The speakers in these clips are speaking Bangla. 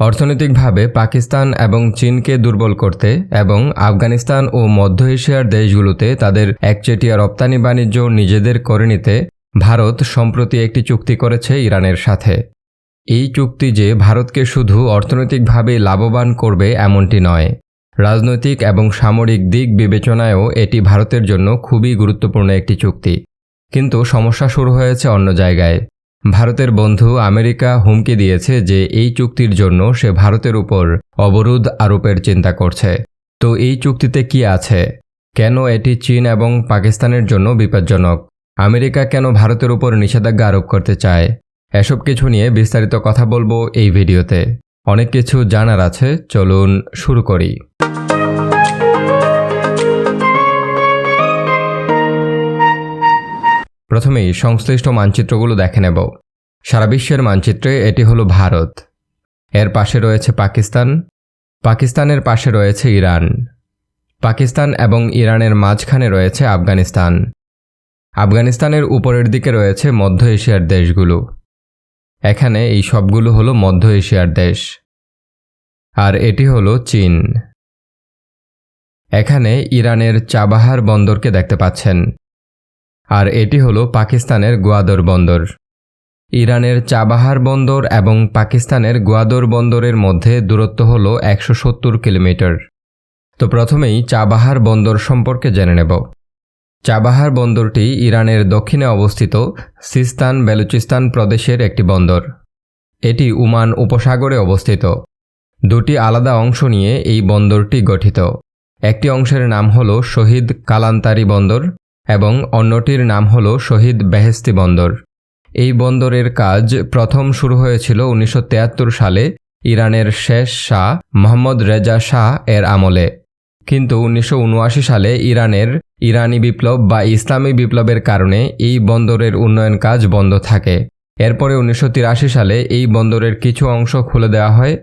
অর্থনৈতিকভাবে পাকিস্তান এবং চীনকে দুর্বল করতে এবং আফগানিস্তান ও মধ্য এশিয়ার দেশগুলোতে তাদের একচেটিয়া রপ্তানি বাণিজ্য নিজেদের করে নিতে ভারত সম্প্রতি একটি চুক্তি করেছে ইরানের সাথে। এই চুক্তি যে ভারতকে শুধু অর্থনৈতিকভাবে লাভবান করবে এমনটি নয়। রাজনৈতিক এবং সামরিক দিক বিবেচনায়ও এটি ভারতের জন্য খুবই গুরুত্বপূর্ণ একটি চুক্তি। কিন্তু সমস্যা শুরু হয়েছে অন্য জায়গায়। ভারতের বন্ধু আমেরিকা হুমকি দিয়েছে যে এই চুক্তির জন্য সে ভারতের উপর অবরোধ আরোপের চিন্তা করছে। তো এই চুক্তিতে কি আছে? কেন এটি চীন এবং পাকিস্তানের জন্য বিপজ্জনক? আমেরিকা কেন ভারতের উপর নিষেধাজ্ঞা আরোপ করতে চায়? এসব কিছু নিয়ে বিস্তারিত কথা বলব এই ভিডিওতে। অনেক কিছু জানার আছে, চলুন শুরু করি। প্রথমেই সংশ্লিষ্ট মানচিত্রগুলো দেখে নেব। সারা বিশ্বের মানচিত্রে এটি হলো ভারত। এর পাশে রয়েছে পাকিস্তান। পাকিস্তানের পাশে রয়েছে ইরান। পাকিস্তান এবং ইরানের মাঝখানে রয়েছে আফগানিস্তান। আফগানিস্তানের উপরের দিকে রয়েছে মধ্য এশিয়ার দেশগুলো। এখানে এই সবগুলো হলো মধ্য এশিয়ার দেশ। আর এটি হলো চীন। এখানে ইরানের চাবাহার বন্দরকে দেখতে পাচ্ছেন। আর এটি হল পাকিস্তানের গোয়াদর বন্দর। ইরানের চাবাহার বন্দর এবং পাকিস্তানের গোয়াদর বন্দরের মধ্যে দূরত্ব হল একশো সত্তর কিলোমিটার। তো প্রথমেই চাবাহার বন্দর সম্পর্কে জেনে নেব। চাবাহার বন্দরটি ইরানের দক্ষিণে অবস্থিত সিস্তান বেলুচিস্তান প্রদেশের একটি বন্দর। এটি উমান উপসাগরে অবস্থিত। দুটি আলাদা অংশ নিয়ে এই বন্দরটি গঠিত। একটি অংশের নাম হল শহীদ কালান্তারি বন্দর এবং অন্যটির নাম হল শহীদ বেহেস্তি বন্দর। এই বন্দরের কাজ প্রথম শুরু হয়েছিল উনিশশো সালে ইরানের শেষ শাহ মোহাম্মদ রেজা শাহ এর আমলে। কিন্তু উনিশশো উনআশি সালে ইরানের ইরানি বিপ্লব বা ইসলামী বিপ্লবের কারণে এই বন্দরের উন্নয়ন কাজ বন্ধ থাকে। এরপরে উনিশশো তিরাশি সালে এই বন্দরের কিছু অংশ খুলে দেওয়া হয়।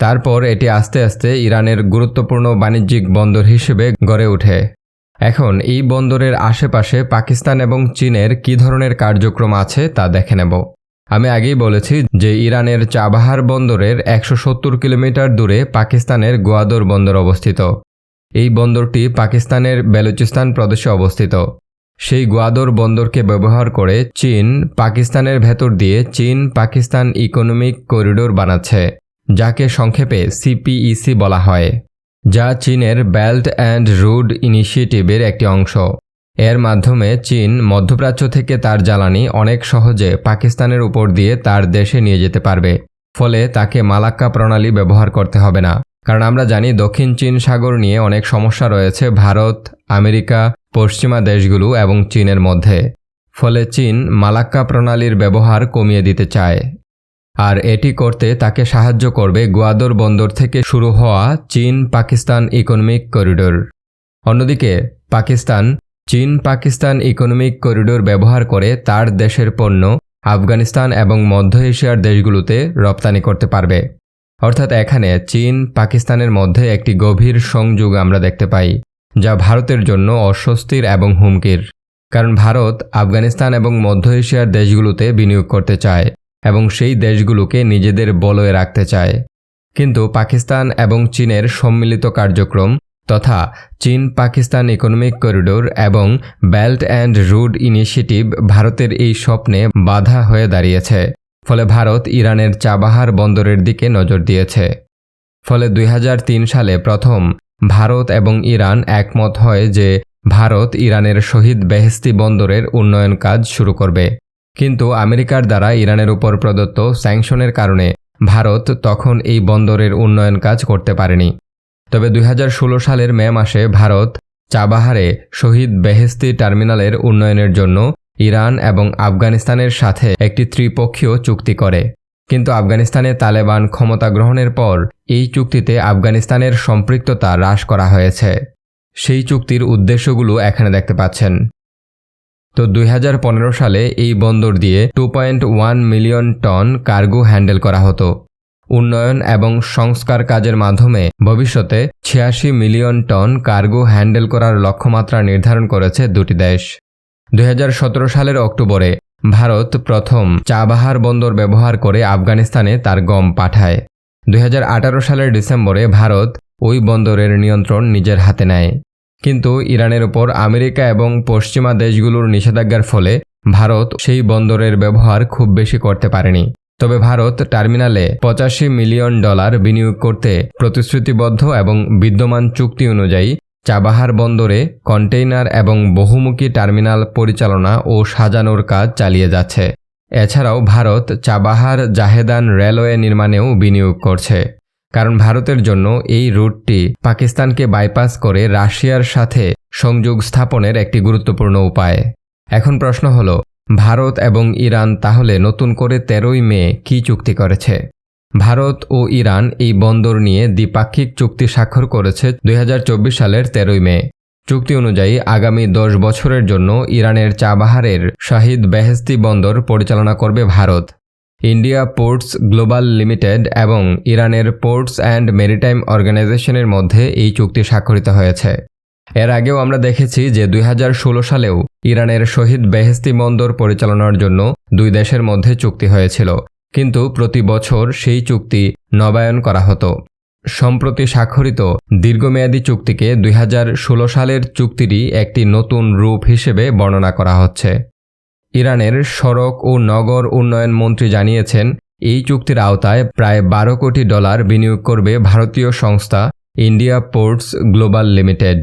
তারপর এটি আস্তে আস্তে ইরানের গুরুত্বপূর্ণ বাণিজ্যিক বন্দর হিসেবে গড়ে ওঠে। এখন, এই বন্দরের আশেপাশে পাকিস্তান এবং চীনের কী ধরনের কার্যক্রম আছে তা দেখে নেব। আমি আগেই বলেছি যে ইরানের চাবাহার বন্দরের একশো সত্তর কিলোমিটার দূরে পাকিস্তানের গোয়াদর বন্দর অবস্থিত। এই বন্দরটি পাকিস্তানের বেলুচিস্তান প্রদেশে অবস্থিত। সেই গোয়াদর বন্দরকে ব্যবহার করে চীন পাকিস্তানের ভেতর দিয়ে চীন পাকিস্তান ইকোনমিক করিডোর বানাচ্ছে, যাকে সংক্ষেপে সিপিইসি বলা হয়। যা চীনের বেল্ট অ্যান্ড রুড ইনিশিয়েটিভের একটি অংশ। এর মাধ্যমে চীন মধ্যপ্রাচ্য থেকে তার জ্বালানি অনেক সহজে পাকিস্তানের উপর দিয়ে তার দেশে নিয়ে যেতে পারবে। ফলে তাকে মালাক্কা প্রণালী ব্যবহার করতে হবে না। কারণ আমরা জানি দক্ষিণ চীন সাগর নিয়ে অনেক সমস্যা রয়েছে ভারত, আমেরিকা, পশ্চিমা দেশগুলো এবং চীনের মধ্যে। ফলে চীন মালাক্কা প্রণালীর ব্যবহার কমিয়ে দিতে চায়। আর এটি করতে তাকে সাহায্য করবে গোয়াদর বন্দর থেকে শুরু হওয়া চীন পাকিস্তান ইকোনমিক করিডোর। অন্যদিকে, পাকিস্তান চীন পাকিস্তান ইকোনমিক করিডোর ব্যবহার করে তার দেশের পণ্য আফগানিস্তান এবং মধ্য এশিয়ার দেশগুলোতে রপ্তানি করতে পারবে। অর্থাৎ এখানে চীন পাকিস্তানের মধ্যে একটি গভীর সংযোগ আমরা দেখতে পাই, যা ভারতের জন্য অস্বস্তির এবং হুমকির। কারণ ভারত আফগানিস্তান এবং মধ্য এশিয়ার দেশগুলোতে বিনিয়োগ করতে চায়। এবং সেই দেশগুলোকে নিজেদের বলয়ে রাখতে চায়। কিন্তু পাকিস্তান এবং চীনের সম্মিলিত কার্যক্রম তথা চীন পাকিস্তান ইকোনমিক করিডোর এবং বেল্ট অ্যান্ড রুড ইনিশিয়েটিভ ভারতের এই স্বপ্নে বাধা হয়ে দাঁড়িয়েছে। ফলে ভারত ইরানের চাবাহার বন্দরের দিকে নজর দিয়েছে। ফলে দুই হাজার তিন সালে প্রথম ভারত এবং ইরান একমত হয় যে ভারত ইরানের শহীদ বেহেস্তি বন্দরের উন্নয়ন কাজ শুরু করবে। কিন্তু আমেরিকার দ্বারা ইরানের উপর প্রদত্ত স্যাংশনের কারণে ভারত তখন এই বন্দরের উন্নয়ন কাজ করতে পারেনি। তবে দুই হাজার ষোলো সালের মে মাসে ভারত চাবাহারে শহীদ বেহেস্তি টার্মিনালের উন্নয়নের জন্য ইরান এবং আফগানিস্তানের সাথে একটি ত্রিপক্ষীয় চুক্তি করে। কিন্তু আফগানিস্তানে তালেবান ক্ষমতা গ্রহণের পর এই চুক্তিতে আফগানিস্তানের সম্পৃক্ততা হ্রাস করা হয়েছে। সেই চুক্তির উদ্দেশ্যগুলো এখানে দেখতে পাচ্ছেন। তো দুই হাজার পনেরো সালে এই বন্দর দিয়ে two point one million ton cargo handle করা হতো। উন্নয়ন এবং সংস্কার কাজের মাধ্যমে ভবিষ্যতে ছিয়াশি মিলিয়ন টন কার্গো হ্যান্ডেল করার লক্ষ্যমাত্রা নির্ধারণ করেছে দুটি দেশ। দুই হাজার সতেরো সালের অক্টোবরে ভারত প্রথম চাবাহার বন্দর ব্যবহার করে আফগানিস্তানে তার গম পাঠায়। দুই হাজার আঠারো সালের ডিসেম্বরে ভারত ওই বন্দরের নিয়ন্ত্রণ নিজের হাতে নেয়। কিন্তু ইরানের ওপর আমেরিকা এবং পশ্চিমা দেশগুলোর নিষেধাজ্ঞার ফলে ভারত সেই বন্দরের ব্যবহার খুব বেশি করতে পারেনি। তবে ভারত টার্মিনালে পঁচাশি মিলিয়ন ডলার বিনিয়োগ করতে প্রতিশ্রুতিবদ্ধ এবং বিদ্যমান চুক্তি অনুযায়ী চাবাহার বন্দরে কন্টেইনার এবং বহুমুখী টার্মিনাল পরিচালনা ও সাজানোর কাজ চালিয়ে যাচ্ছে। এছাড়াও ভারত চাবাহার জাহেদান রেলওয়ে নির্মাণেও বিনিয়োগ করছে। কারণ ভারতের জন্য এই রুটটি পাকিস্তানকে বাইপাস করে রাশিয়ার সাথে সংযোগ স্থাপনের একটি গুরুত্বপূর্ণ উপায়। এখন প্রশ্ন হল, ভারত এবং ইরান তাহলে নতুন করে তেরোই মে কি চুক্তি করেছে? ভারত ও ইরান এই বন্দর নিয়ে দ্বিপাক্ষিক চুক্তি স্বাক্ষর করেছে দুই হাজার চব্বিশ সালের তেরোই মে। চুক্তি অনুযায়ী আগামী দশ বছরের জন্য ইরানের চাবাহারের শাহিদ বেহেস্তি বন্দর পরিচালনা করবে Bharat. India ports global limited এবং ইরানের পোর্টস অ্যান্ড মেরিটাইম অর্গানাইজেশনের মধ্যে এই চুক্তি স্বাক্ষরিত হয়েছে। এর আগেও আমরা দেখেছি যে দুই হাজার ষোলো সালেও ইরানের শহীদ বেহেস্তি বন্দর পরিচালনার জন্য দুই দেশের মধ্যে চুক্তি হয়েছিল, কিন্তু প্রতি বছর সেই চুক্তি নবায়ন করা হতো। সম্প্রতি স্বাক্ষরিত দীর্ঘমেয়াদী চুক্তিকে দুই হাজার ষোলো সালের চুক্তিরই একটি নতুন রূপ হিসেবে বর্ণনা করা হচ্ছে। ইরানের সড়ক ও নগর উন্নয়ন মন্ত্রী জানিয়েছেন, এই চুক্তির আওতায় প্রায় বারো কোটি ডলার বিনিয়োগ করবে ভারতীয় সংস্থা ইন্ডিয়া পোর্টস গ্লোবাল লিমিটেড।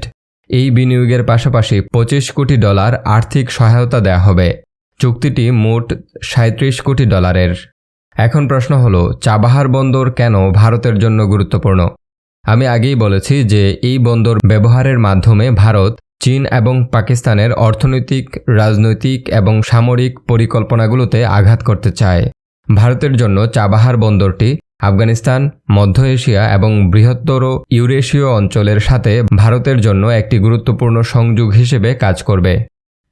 এই বিনিয়োগের পাশাপাশি পঁচিশ কোটি ডলার আর্থিক সহায়তা দেয়া হবে। চুক্তিটি মোট সাঁত্রিশ কোটি ডলারের। এখন প্রশ্ন হলো, চাবাহার বন্দর কেন ভারতের জন্য গুরুত্বপূর্ণ? আমি আগেই বলেছি যে এই বন্দর ব্যবহারের মাধ্যমে ভারত চীন এবং পাকিস্তানের অর্থনৈতিক, রাজনৈতিক এবং সামরিক পরিকল্পনাগুলোতে আঘাত করতে চায়। ভারতের জন্য চাবাহার বন্দরটি আফগানিস্তান, মধ্য এশিয়া এবং বৃহত্তর ইউরেশীয় অঞ্চলের সাথে ভারতের জন্য একটি গুরুত্বপূর্ণ সংযোগ হিসেবে কাজ করবে।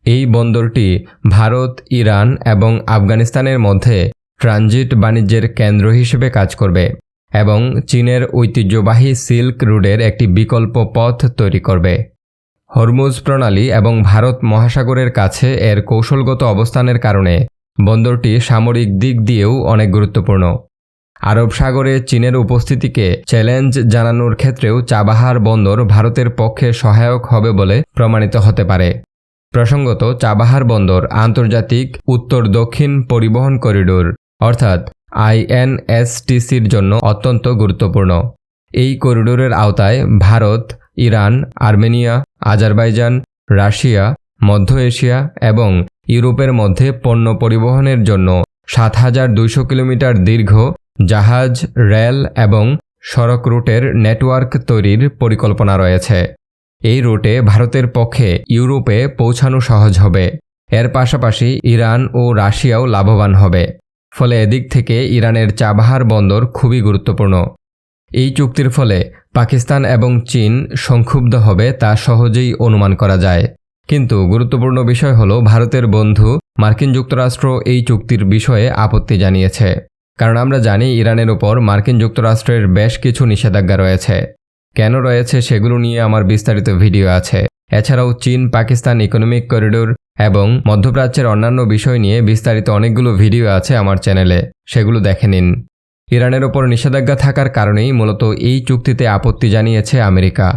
এই বন্দরটি ভারত, ইরান এবং আফগানিস্তানের মধ্যে ট্রানজিট বাণিজ্যের কেন্দ্র হিসেবে কাজ করবে এবং চীনের ঐতিহ্যবাহী সিল্ক রুডের একটি বিকল্প পথ তৈরি করবে। হরমুজ প্রণালী এবং ভারত মহাসাগরের কাছে এর কৌশলগত অবস্থানের কারণে বন্দরটি সামরিক দিক দিয়েও অনেক গুরুত্বপূর্ণ। আরব সাগরে চীনের উপস্থিতিকে চ্যালেঞ্জ জানানোর ক্ষেত্রেও চাবাহার বন্দর ভারতের পক্ষে সহায়ক হবে বলে প্রমাণিত হতে পারে। প্রসঙ্গত, চাবাহার বন্দর আন্তর্জাতিক উত্তর দক্ষিণ পরিবহন করিডোর, অর্থাৎ আইএনএসটিসির জন্য অত্যন্ত গুরুত্বপূর্ণ। এই করিডোরের আওতায় Bharat Iran, Armenia, Azerbaijan, Russia, মধ্য এশিয়া এবং ইউরোপের মধ্যে পণ্য পরিবহনের জন্য সাত হাজার দুইশো কিলোমিটার দীর্ঘ জাহাজ, রেল এবং সড়ক রুটের নেটওয়ার্ক তৈরির পরিকল্পনা রয়েছে। এই রুটে ভারতের পক্ষে ইউরোপে পৌঁছানো সহজ হবে। এর পাশাপাশি ইরান ও রাশিয়াও লাভবান হবে। ফলে এদিক থেকে ইরানের চাবাহার বন্দর খুবই গুরুত্বপূর্ণ। এই চুক্তির ফলে পাকিস্তান এবং চীন সংক্ষুব্ধ হবে তা সহজেই অনুমান করা যায়। কিন্তু গুরুত্বপূর্ণ বিষয় হল ভারতের বন্ধু মার্কিন যুক্তরাষ্ট্র এই চুক্তির বিষয়ে আপত্তি জানিয়েছে। কারণ আমরা জানি ইরানের ওপর মার্কিন যুক্তরাষ্ট্রের বেশ কিছু নিষেধাজ্ঞা রয়েছে। কেন রয়েছে সেগুলো নিয়ে আমার বিস্তারিত ভিডিও আছে। এছাড়াও চীন, পাকিস্তান ইকোনমিক করিডোর এবং মধ্যপ্রাচ্যের অন্যান্য বিষয় নিয়ে বিস্তারিত অনেকগুলো ভিডিও আছে আমার চ্যানেলে। সেগুলো দেখে নিন। ইরানের ওপর নিষেধাজ্ঞা থাকার কারণেই মূলত এই চুক্তিতে আপত্তি জানিয়েছে আমেরিকা।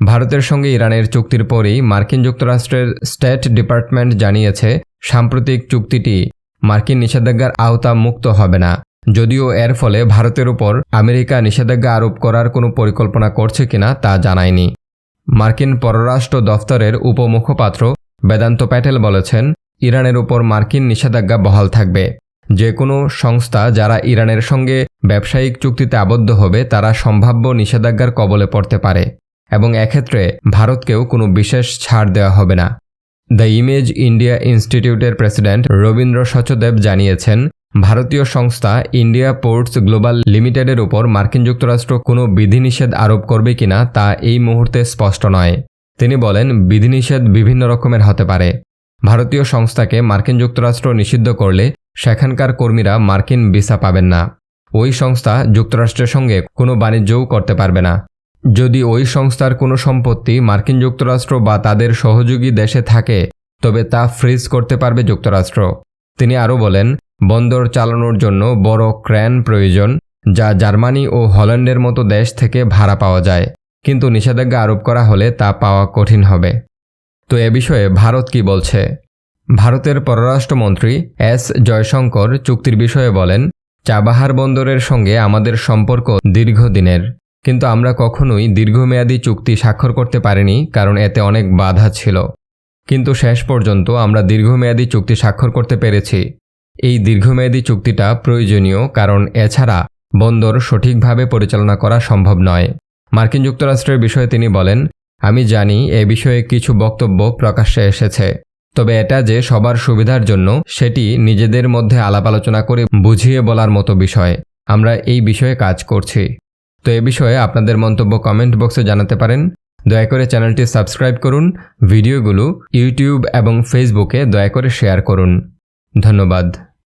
ভারতের সঙ্গে ইরানের চুক্তির পরেই মার্কিন যুক্তরাষ্ট্রের স্টেট ডিপার্টমেন্ট জানিয়েছে, সাম্প্রতিক চুক্তিটি মার্কিন নিষেধাজ্ঞার আওতা মুক্ত হবে না। যদিও এর ফলে ভারতের উপর আমেরিকা নিষেধাজ্ঞা আরোপ করার কোনো পরিকল্পনা করছে কিনা তা জানায়নি। মার্কিন পররাষ্ট্র দফতরের উপমুখপাত্র বেদান্ত প্যাটেল বলেছেন, ইরানের উপর মার্কিন নিষেধাজ্ঞা বহাল থাকবে। যে কোনো সংস্থা যারা ইরানের সঙ্গে ব্যবসায়িক চুক্তিতে আবদ্ধ হবে, তারা সম্ভাব্য নিষেধাজ্ঞার কবলে পড়তে পারে এবং এক্ষেত্রে ভারতকেও কোনো বিশেষ ছাড় দেওয়া হবে না। দ্য ইমেজ ইন্ডিয়া ইনস্টিটিউটের প্রেসিডেন্ট রবীন্দ্র সচদেব জানিয়েছেন, ভারতীয় সংস্থা ইন্ডিয়া পোর্টস গ্লোবাল লিমিটেডের উপর মার্কিন যুক্তরাষ্ট্র কোনো বিধিনিষেধ আরোপ করবে কিনা তা এই মুহূর্তে স্পষ্ট নয়। তিনি বলেন, বিধিনিষেধ বিভিন্ন রকমের হতে পারে। ভারতীয় সংস্থাকে মার্কিন যুক্তরাষ্ট্র নিষিদ্ধ করলে সেখানকার কর্মীরা মার্কিন ভিসা পাবেন না। ওই সংস্থা যুক্তরাষ্ট্রের সঙ্গে কোনো বাণিজ্যও করতে পারবে না। যদি ওই সংস্থার কোনো সম্পত্তি মার্কিন যুক্তরাষ্ট্র বা তাদের সহযোগী দেশে থাকে, তবে তা ফ্রিজ করতে পারবে যুক্তরাষ্ট্র। তিনি আরও বলেন, বন্দর চালানোর জন্য বড় ক্র্যান প্রয়োজন, যা জার্মানি ও হল্যান্ডের মতো দেশ থেকে ভাড়া পাওয়া যায়। কিন্তু নিষেধাজ্ঞা আরোপ করা হলে তা পাওয়া কঠিন হবে। তো এ বিষয়ে ভারত কি বলছে? ভারতের পররাষ্ট্রমন্ত্রী এস জয়শঙ্কর চুক্তির বিষয়ে বলেন চাবাহার বন্দরের সঙ্গে আমাদের সম্পর্ক দীর্ঘদিনের। কিন্তু আমরা কখনোই দীর্ঘমেয়াদী চুক্তি স্বাক্ষর করতে পারিনি, কারণ এতে অনেক বাধা ছিল। কিন্তু শেষ পর্যন্ত আমরা দীর্ঘমেয়াদী চুক্তি স্বাক্ষর করতে পেরেছি। এই দীর্ঘমেয়াদী চুক্তিটা প্রয়োজনীয়, কারণ এছাড়া বন্দর সঠিকভাবে পরিচালনা করা সম্ভব নয়। মার্কিন যুক্তরাষ্ট্রের বিষয়ে তিনি বলেন, আমি জানি এ বিষয়ে কিছু বক্তব্য প্রকাশ্যে এসেছে। তবে এটা যে সবার সুবিধার জন্য, সেটি নিজেদের মধ্যে আলাপ আলোচনা করে বুঝিয়ে বলার মতো বিষয়। আমরা এই বিষয়ে কাজ করছি। তো এ বিষয়ে আপনাদের মন্তব্য কমেন্ট বক্সে জানাতে পারেন। দয়া করে চ্যানেলটি সাবস্ক্রাইব করুন, ভিডিওগুলো ইউটিউব এবং ফেসবুকে দয়া করে শেয়ার করুন। ধন্যবাদ।